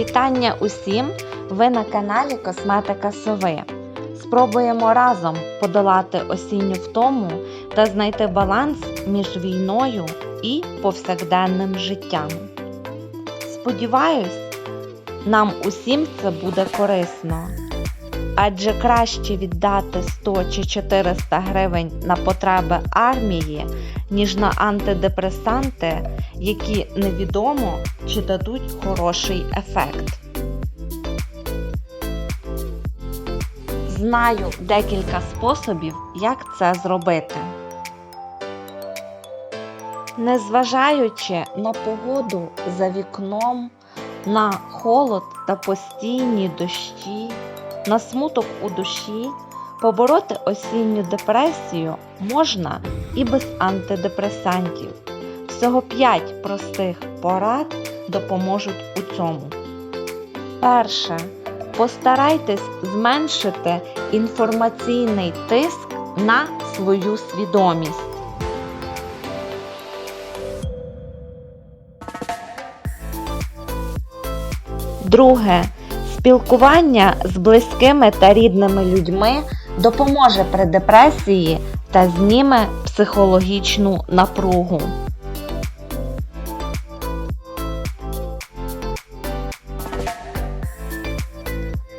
Вітання усім! Ви на каналі Косметика Сови. Спробуємо разом подолати осінню втому та знайти баланс між війною і повсякденним життям. Сподіваюсь, нам усім це буде корисно. Адже краще віддати 100 чи 400 гривень на потреби армії, ніж на антидепресанти, які невідомо чи дадуть хороший ефект. Знаю декілька способів, як це зробити. Незважаючи на погоду за вікном, на холод та постійні дощі, на смуток у душі, побороти осінню депресію можна і без антидепресантів. Всього 5 простих порад допоможуть у цьому. Перше. Постарайтесь зменшити інформаційний тиск на свою свідомість. Друге. Спілкування з близькими та рідними людьми допоможе при депресії та зніме психологічну напругу.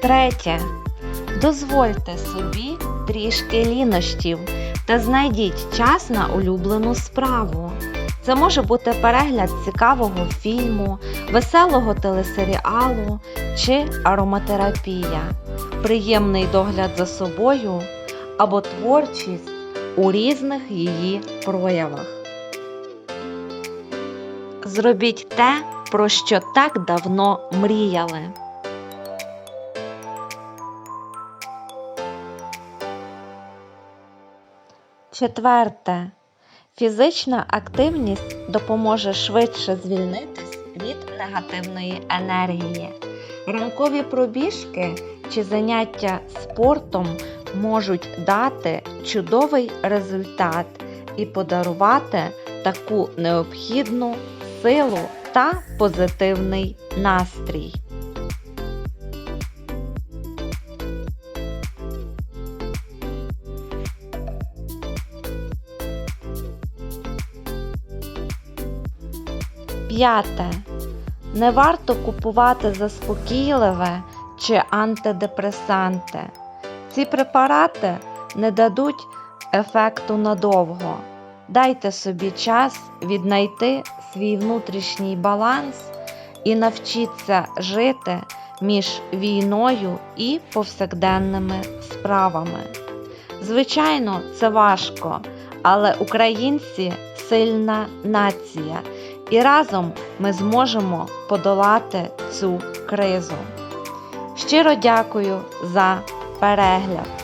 Третє. Дозвольте собі трішки лінощів та знайдіть час на улюблену справу. Це може бути перегляд цікавого фільму, веселого телесеріалу чи ароматерапія, приємний догляд за собою або творчість у різних її проявах. Зробіть те, про що так давно мріяли. Четверте. Фізична активність допоможе швидше звільнитись від негативної енергії. Ранкові пробіжки чи заняття спортом можуть дати чудовий результат і подарувати таку необхідну силу та позитивний настрій. П'яте. Не варто купувати заспокійливе чи антидепресанти. Ці препарати не дадуть ефекту надовго. Дайте собі час віднайти свій внутрішній баланс і навчіться жити між війною і повсякденними справами. Звичайно, це важко, але українці сильна нація, і разом ми зможемо подолати цю кризу. Щиро дякую за перегляд!